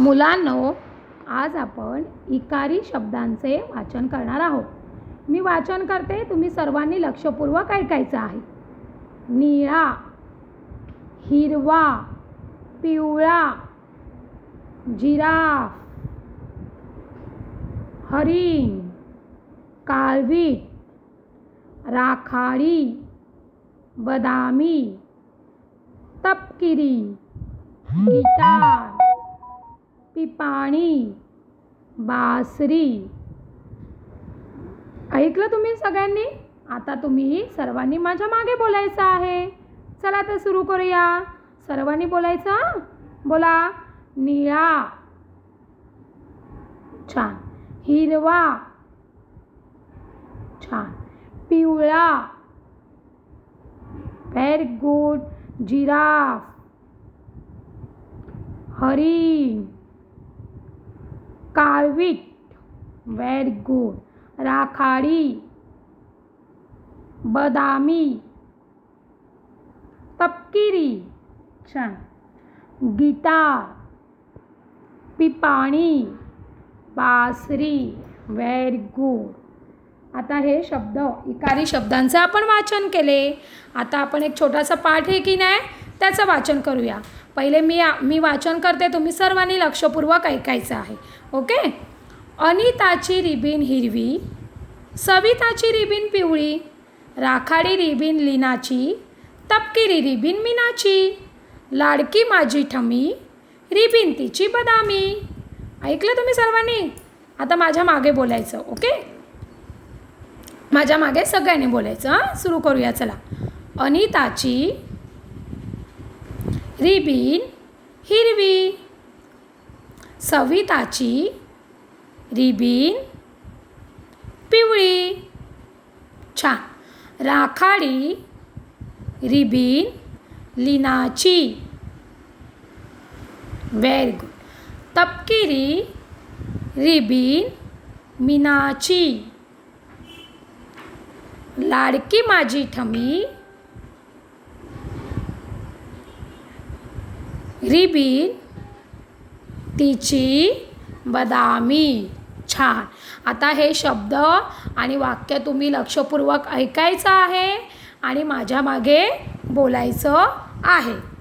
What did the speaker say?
मुलांनो आज आपण इकारी शब्दांचे वाचन करणार आहोत. मी वाचन करते तुम्ही सर्वांनी लक्षपूर्वक ऐकायचं आहे. निळा हिरवा पिवळा जिराफ हरिण काळवीट राखाडी बदामी तपकिरी गिटार पाणी बासरी. ऐकलं तुम्ही सगळ्यांनी? आता तुम्ही सर्वांनी माझ्या मागे बोलायचं आहे. चला तर सुरू करूया. सर्वांनी बोलायचं? बोला. निळा. छान. हिरवा. छान. पिवळा. Very good giraffe. हरिण काळवीट. व्हेरी गुड राखाडी. बदामी. तपकिरी. छान. गिटार पिपाणी. बासरी. व्हेरी गुड आता हे शब्द इकारी शब्दांचं आपण वाचन केले. आता आपण एक छोटासा पाठ आहे की नाही त्याचं वाचन करूया. पहिले मी मी वाचन करते तुम्ही सर्वांनी लक्षपूर्वक ऐकायचं आहे. ओके? अनिताची रिबीन हिरवी सविताची रिबीन पिवळी राखाडी रिबीन लिनाची तपकिरी रिबीन मीनाची लाडकी माझी ठमी रिबीन तिची बदामी. ऐकलं तुम्ही सर्वांनी? आता माझ्या मागे बोलायचं ओके? माझ्या मागे सगळ्यांनी बोलायचं हां? सुरू करूया चला. अनिताची रिबीन हिरवी. सविताची रिबीन पिवळी. छान. राखाडी रिबीन लिनाची. व्हेरी गुड तपकिरी रिबीन मिनाची. लाडकी माझी ठमी. रिबीन तिची बदामी. छान. आता हे शब्द आणि वाक्य तुम्ही लक्षपूर्वक ऐकायचं आहे आणि माझ्या मागे बोलायचं आहे.